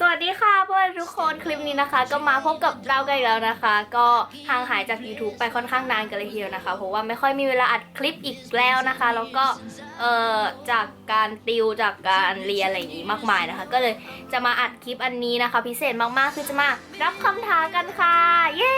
สวัสดีค่ะเพื่อนทุกคนคลิปนี้นะคะ ก็มาพบกับเรากันอีกแล้วนะคะ ก็ห่างหายจาก YouTube ไปค่อนข้างนานกันเลยทีเดียวนะคะ เพราะว่าไม่ค่อยมีเวลาอัดคลิปอีกแล้วนะคะ แล้วก็เอ่อจากการติวจากการเรียนอะไรอย่างนี้มากมายนะคะ ก็เลยจะมาอัดคลิปอันนี้นะคะ พิเศษมากๆคือจะมารับคำท้ากันค่ะ เย้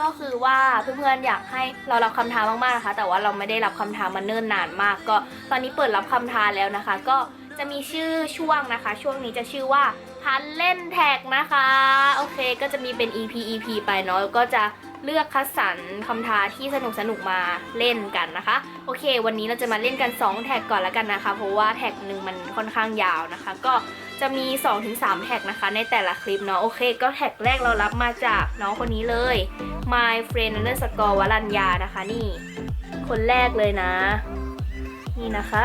ก็คือว่าเพื่อนๆอยากให้เรารับคำท้ามากๆนะคะ แต่ว่าเราไม่ได้รับคำท้ามาเนิ่นนานมาก ก็ตอนนี้เปิดรับคำท้าแล้วนะคะ ก็ จะมีชื่อช่วงนะคะ ช่วงนี้จะชื่อว่าพันเล่นแท็กนะคะ โอเค ก็จะมีเป็น EP EP ไปเนาะก็จะเลือกคัดสรรคำท้าที่สนุกสนุกมาเล่นกันนะคะ โอเค วันนี้เราจะมาเล่นกัน 2 แท็กก่อนแล้วกันนะคะ เพราะว่าแท็กหนึ่งมันค่อนข้างยาวนะคะ ก็จะมี 2-3 แท็กนะคะ ในแต่ละคลิปเนาะโอเค ก็แท็กแรกเรารับมาจากน้องคนนี้เลย my friend underscore วรัญญานะคะนี่ คนแรกเลยนะ นี่นะคะ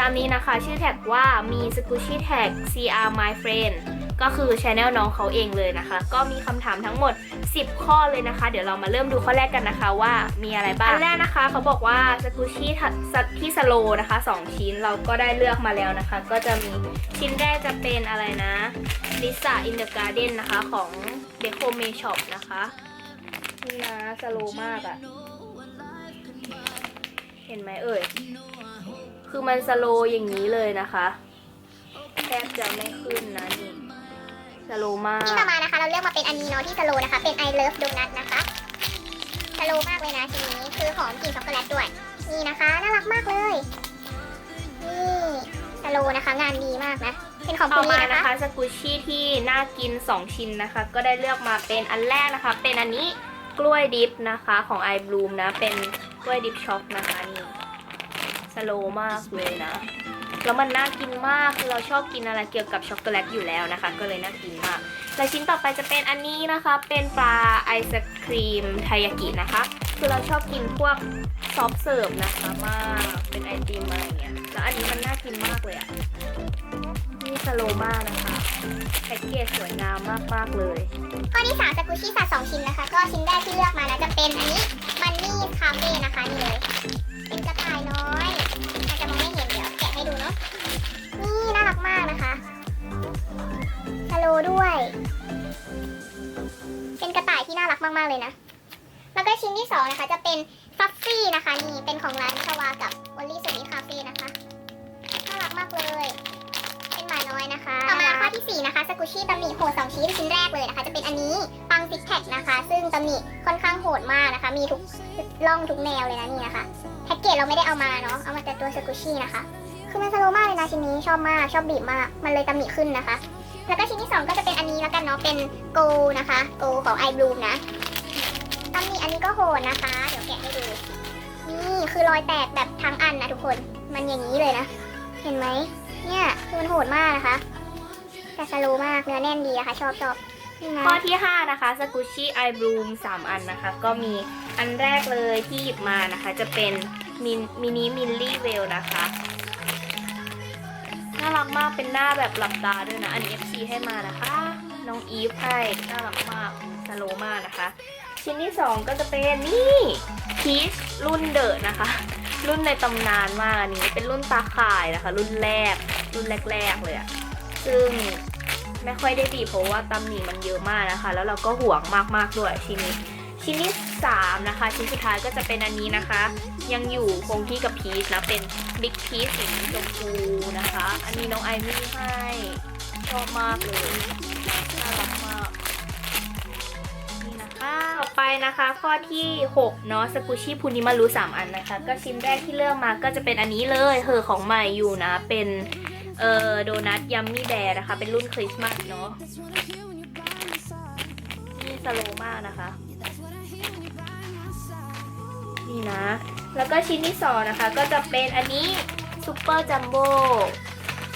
ตามนี้นะคะชื่อแท็กว่ามีสกูชี่แท็ก CR my friend ก็คือช anel น้องเขาเองเลยนะคะ ก็มีคำถามทั้งหมด 10 ข้อเลยนะคะ เดี๋ยวเรามาเริ่มดูข้อแรกกันนะคะว่ามีอะไรบ้าง อันแรกนะคะเขาบอกว่าสกูชี่ที่สโลนะคะ 2 ชิ้นเราก็ได้เลือกมาแล้วนะคะ ก็จะมีชิ้นแรกจะเป็นอะไรนะ Lisa in the Garden นะคะของ Deco May Shop นะคะนี่นะสโลมากอะเห็นไหมเอ่ย คือมันสโลว์อย่างนี้เลยนะคะแทบจะไม่ขึ้นนะนี่สโลว์มากที่ต่อมานะคะ เราเลือกมาเป็นอันนี้เนาะที่สโลนะคะ เป็น I love donut นะคะสโลมากเลยนะชิ้นนี้คือหอมกลิ่นช็อกโกแลตด้วย นี่นะคะน่ารักมากเลย นี่สโลนะคะ งานดีมากนะเป็นของต่คุอณมาลีนะนะคะคะสกุชชี่ที่น่ากิน 2 ชิ้นนะคะ ก็ได้เลือกมาเป็นอันแรกนะคะ เป็นอันนี้กล้วยดิฟนะคะของ i b l o o m นะ เป็นกล้วยดิฟช็อกนะคะนี่ส โลมากเลยนะ แล้วมันน่ากินมาก คือเราชอบกินอะไรเกี่ยวกับช็อกโกแลตอยู่แล้วนะคะ ก็เลยน่ากินมาก และชิ้นต่อไปจะเป็นอันนี้นะคะ เป็นปลาไอศครีมไทยากินะคะ คือเราชอบกินพวกซอฟเสิร์ฟนะคะมาก เป็นไอติมอะไรอย่างเงี้ย แล้วอันนี้มันน่ากินมากเลยอะนี่สโลมากนะคะแพ็กเกจสวยงามมากๆเลย ข้อที่สามสกุชี่สัตว์สชิ้นนะคะ ก็ชิ้นแรกที่เลือกมานะจะเป็นอันนี้มันนี่คาเฟ่นะคะนี่เลย เลยนะ แล้วก็ชิ้นที่สองนะคะ จะเป็นฟัฟฟี่นะคะ นี่เป็นของร้านชวากับวอลลี่สวิคาเฟ่นะคะน่ารักมากเลย เป็นหมาน้อยนะคะ ต่อมาข้อที่สี่นะคะสกุชี่ตำหนิโหดสองชิ้นชิ้นแรกเลยนะคะ จะเป็นอันนี้ปังซิกแพคนะคะ ซึ่งตำหนิค่อนข้างโหดมากนะคะ มีทุกร่องทุกแนวเลยนะนี่นะคะแพ็กเกจเราไม่ได้เอามาเนาะเอามาแต่ตัวสกุชี่นะคะคือมันสโลมากเลยนะชิ้นนี้ชอบมากชอบบีบมาก มันเลยตำหนิขึ้นนะคะ แล้วก็ชิ้นที่สองก็จะเป็นอันนี้แล้วกันเนาะเป็นโกนะคะโกของไอบลูมนะ ตำหนิอันนี้ก็โหดนะคะ เดี๋ยวแกะให้ดู นี่คือรอยแตกแบบทั้งอันนะทุกคน มันอย่างนี้เลยนะ เห็นไหม เนี่ยคือมันโหดมากนะคะ แต่สโลมาก เนื้อแน่นดีอะค่ะ ชอบชอบนี่นะข้อที่ 5 นะคะสกุชชี่ไอบลูม3 อันนะคะ ก็มีอันแรกเลยที่หยิบมานะคะ จะเป็นมินมินิมิลลี่เวลนะคะ น่ารักมากเป็นหน้าแบบหลับตาด้วยนะ อันนี้ FC ให้มานะคะ น้องอีฟให้ น่ารักมากสโลมากนะคะ ชิ้นที่ 2 ก็จะเป็นนี่พีชรุ่นเดอะนะคะ รุ่นในตำนานมากอันนี้เป็นรุ่นตาข่ายนะคะ รุ่นแรก รุ่นแรก ๆ เลยอะซึ่งไม่ค่อยได้บีบเพราะว่าตำหนิมันเยอะมากนะคะ แล้วเราก็ห่วงมากๆด้วยชิ้นนี้ ชิ้นที่3นะคะ ชิ้นสุดท้ายก็จะเป็นอันนี้นะคะ ยังอยู่คงที่กับพีชนะเป็นบิ๊กพีชสีชมพูนะคะ อันนี้น้องไอมี่ให้ชอบมากเลย นะคะ ข้อที่6เนาะสกุชิพูนิมารุ3อันนะคะ ก็ชิ้นแรกที่เลือกมาก็จะเป็นอันนี้เลยเหอของใหม่อยู่นะ เป็นเอ่อโดนัทยัมมี่แบร์นะคะ เป็นรุ่นคริสต์มาสเนาะนี่สโลมากนะคะ นี่นะ แล้วก็ชิ้นที่สองนะคะ ก็จะเป็นอันนี้ซูเปอร์จัมโบ้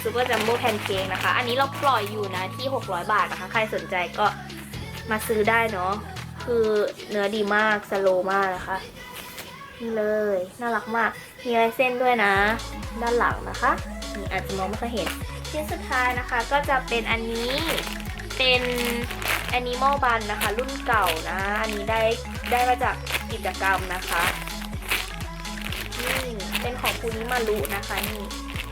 ซูเปอร์จัมโบ้แพนเค้กนะคะ อันนี้เราปล่อยอยู่นะที่ 600 บาทนะคะ ใครสนใจก็มาซื้อได้เนาะ คือเนื้อดีมากสโลว์มากนะคะ นี่เลย น่ารักมาก มีลายเส้นด้วยนะ ด้านหลังนะคะนี่อาจจะมองไม่ค่อยเห็น ชิ้นสุดท้ายนะคะก็จะเป็นอันนี้เป็น Animal Bun นะคะ รุ่นเก่านะ อันนี้ได้ได้มาจากกิจกรรมนะคะ นี่เป็นของคูนิมารุนะคะนี่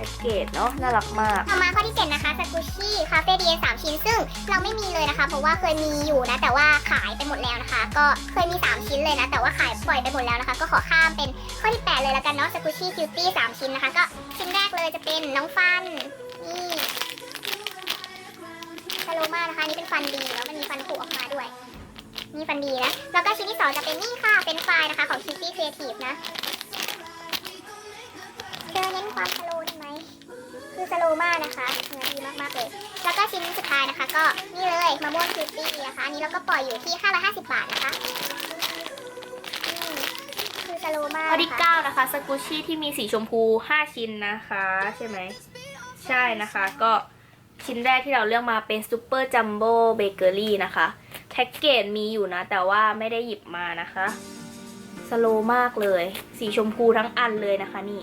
พ็กเกจเนาะน่ารักมาก ต่อมาข้อที่7นะคะสกุชี่คาเฟ่ดีสามชิ้น ซึ่งเราไม่มีเลยนะคะ เพราะว่าเคยมีอยู่นะ แต่ว่าขายไปหมดแล้วนะคะ ก็เคยมี 3 ชิ้นเลยนะ แต่ว่าขายปล่อยไปหมดแล้วนะคะ ก็ขอข้ามเป็นข้อที่ 8 เลยแล้วกันเนาะสกูชี่คิวตี้สชิ้นนะคะ ก็ชิ้นแรกเลยจะเป็นน้องฟัน นี่สโลมานะคะ นี่เป็นฟันดีแล้วมันมีฟันผุออกมาด้วย นี่ฟันดีนะ แล้วก็ชิ้นที่2จะเป็นนี่ค่ะ เป็นไฟล์นะคะของ Kitty Creative นะอเน้นความสโลว์ได้ไหม คือสโลว์มากนะคะเนื้อดีมากๆเลย แล้วก็ ชิ้นสุดท้ายนะคะ ก็นี่เลยมะม่วงคิวตี้นะคะอันนี้เราก็ปล่อยอยู่ที่ 550 บาทนะคะอืมคือสโลมากข้อที่ 9 นะคะสกูชี่ที่มีสีชมพู 5 ชิ้นนะคะ ใช่ไหม ใช่นะคะ ก็ชิ้นแรกที่เราเลือกมาเป็นซูเปอร์จัมโบ้เบเกอรี่นะคะแพ็กเกจมีอยู่นะ แต่ว่าไม่ได้หยิบมานะคะสโลมากเลย สีชมพูทั้งอันเลยนะคะ นี่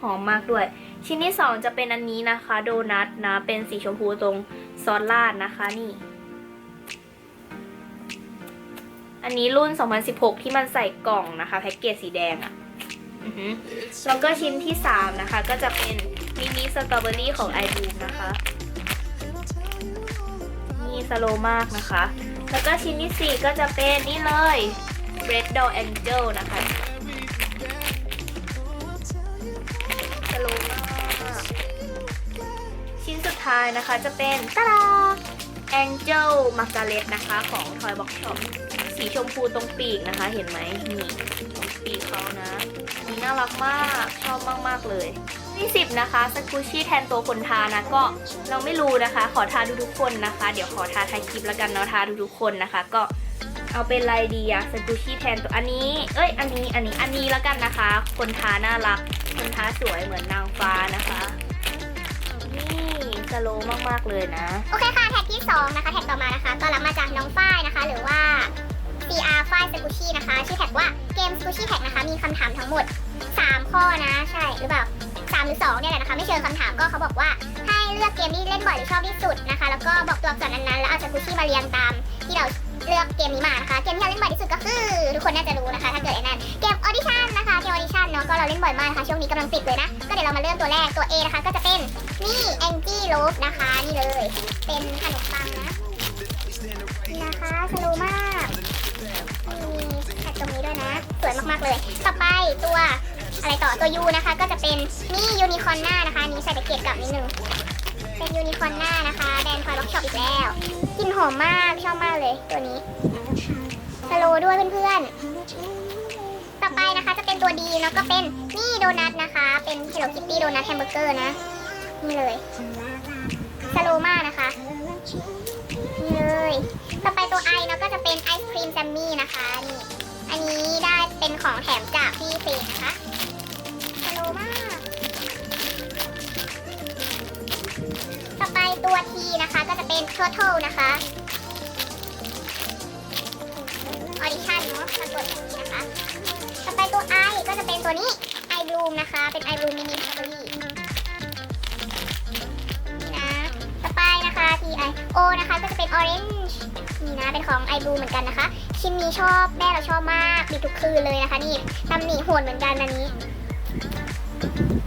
หอมมากด้วย ชิ้นที่ 2 จะเป็นอันนี้นะคะ โดนัทนะ เป็นสีชมพูตรงซอสราดนะคะนี่ อันนี้รุ่น 2016 ที่มันใส่กล่องนะคะแพ็กเกจสีแดงอะ่ะแล้วก็ชิ้นที่ 3 นะคะ ก็จะเป็นมินิสตรอเบอรี่ของไอบูมนะคะนี่สโลมากนะคะ แล้วก็ชิ้นที่ 4 ก็จะเป็นนี่เลย Red Doll Angel นะคะ ท้ายนะคะจะเป็นตาดา Angel Margaret นะคะของ Toy Box Shop สีชมพูตรงปีกนะคะ เห็นไหมนี่ตรงปีกเขานะนี่น่ารักมากชอบมาก ๆ เลยที่สิบนะคะสกูชี่แทนตัวคนทานะก็เราไม่รู้นะคะ ขอทาดูทุกคนนะคะ เดี๋ยวขอทาทายคลิปแล้วกันเนาะทาดูทุกคนนะคะ ก็เอาเป็นอะไรดีอะสกูชี่แทนตัวอันนี้ เอ้ย อันนี้อันนี้อันนี้แล้วกันนะคะ คนทาน่ารัก คนทาสวยเหมือนนางฟ้านะคะ โลมากๆเลยนะ โอเคค่ะ แท็กที่ 2 นะคะ แท็กต่อมานะคะ ก็รับมาจากน้องฝ้ายนะคะ หรือว่า CR ฝ้ายสกุชี่นะคะ ชื่อแท็กว่าเกมสกุชี่แท็กนะคะ มีคำถามทั้งหมด 3 ข้อนะ ใช่ หรือเปล่า3หรือ2เนี่ยแหละนะคะ ไม่เชิงคำถามก็เขาบอกว่าให้เลือกเกมที่เล่นบ่อยหรือชอบที่สุดนะคะ แล้วก็บอกตัวอักษรนั้นๆ แล้วเอาสกุชี่มาเรียงตามที่เรา เลือกเกมนี้มานะคะเกมที่เราเล่นบ่อยที่สุดก็คือ ทุกคนน่าจะรู้นะคะถ้าเกิดไอ้นั่นเกมออดิชั่นนะคะเกมออดิชั่นเนาะก็เราเล่นบ่อยมากนะคะช่วงนี้กำลังติดเลยนะก็เดี๋ยวเรามาเริ่มตัวแรกตัว A นะคะก็จะเป็นนี่แองจี้โลฟนะคะนี่เลย เป็นขนมปังนะนะคะสโลว์มากมีแท็กตรงนี้ด้วยนะสวยมากๆเลย ต่อไปตัวอะไรต่อตัวยูนะคะ ก็จะเป็นนี่ยูนิคอร์นหน้านะคะนี้ใส่ตะเกียบกลับนิดนึงเป็นยูนิคอร์นหน้านะคะแบรนด์คอยล็อกช็อปอีกแล้ว กลิ่นหอมมากชอบมากเลยตัวนี้สโลด้วยเพื่อนๆ ต่อไปนะคะจะเป็นตัวดีแล้วก็เป็นนี่โดนัทนะคะ เป็น Hello Kitty โดนัทแฮมเบอร์เกอร์นะ นี่เลยสโลมากนะคะนี่เลยต่อไปตัวไอเนาะก็จะเป็นไอศครีมแซมมี่นะคะนี่อันนี้ได้เป็นของแถมจากพี่เฟนนะคะ เป็น Turtle นะคะออดิชั่นเนาะปรากฏทีนะคะ ต่อไปตัวไอก็จะเป็นตัวนี้ไอบลูมนะคะ เป็นไอบลูมมินิสตรอเบอรี่นี่นะ ต่อไปนะคะ T I O นะคะ ก็จะเป็น Orange นี่นะ เป็นของ i b l u เหมือนกันนะคะ ชิ้นนี้ชอบแม่เราชอบมากมีทุกคืนเลยนะคะ นี่ตำหนิโหดเหมือนกันอันนี้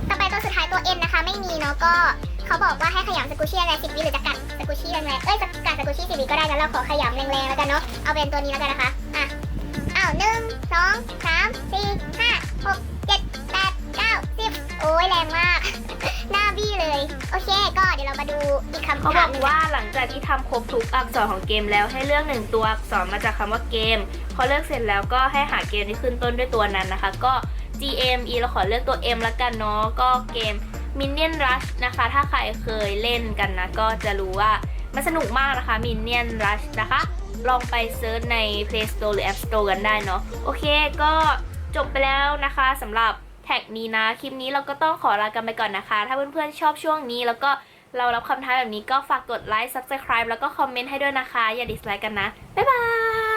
ต่อไปตัวสุดท้ายตัว N นะคะ ไม่มีเนาะก็ เขาบอกว่าให้ขยำสกูชี่อะไรสิบวิหรือจะกัดสกูชี่แรงๆเอ้ยจะกัดสกูชี่สิบวิก็ได้แล้วเราขอขยำแรงๆแล้วกันเนาะ เอาเป็นตัวนี้แล้วกันนะคะ อะ อ้าวหนึ่งสองสามสี่ห้าหกเจ็ดแปดเก้าสิบโอ้ยแรงมาก หน้าบี้เลย โอเค ก็เดี๋ยวเรามาดูอีกคำเขาบถาอมกหนึ่งว่าหลังจากที่ทำครบทุกอักษรของเกมแล้วให้เลือกหนึ่งตัวอักษรมาจากคำว่าเกม พอเลือกเสร็จแล้วก็ให้หาเกมที่ขึ้นต้นด้วยตัวนั้นนะคะ ก็ GM E เราขอเลือกตัว M ละกันเนาะก็เกม Minion Rush นะคะ ถ้าใครเคยเล่นกันนะ ก็จะรู้ว่ามันสนุกมากนะคะ Minion Rush นะคะ ลองไปเซิร์ชใน Play Store หรือ App Store กันได้เนาะโอเคก็จบไปแล้วนะคะสำหรับแท็กนี้นะ คลิปนี้เราก็ต้องขอลากันไปก่อนนะคะ ถ้าเพื่อนๆชอบช่วงนี้แล้วก็เรารับคำท้าแบบนี้ก็ฝากกดไลค์ Subscribe แล้วก็คอมเมนต์ให้ด้วยนะคะ อย่าดิสไลค์กันนะ บ๊ายบาย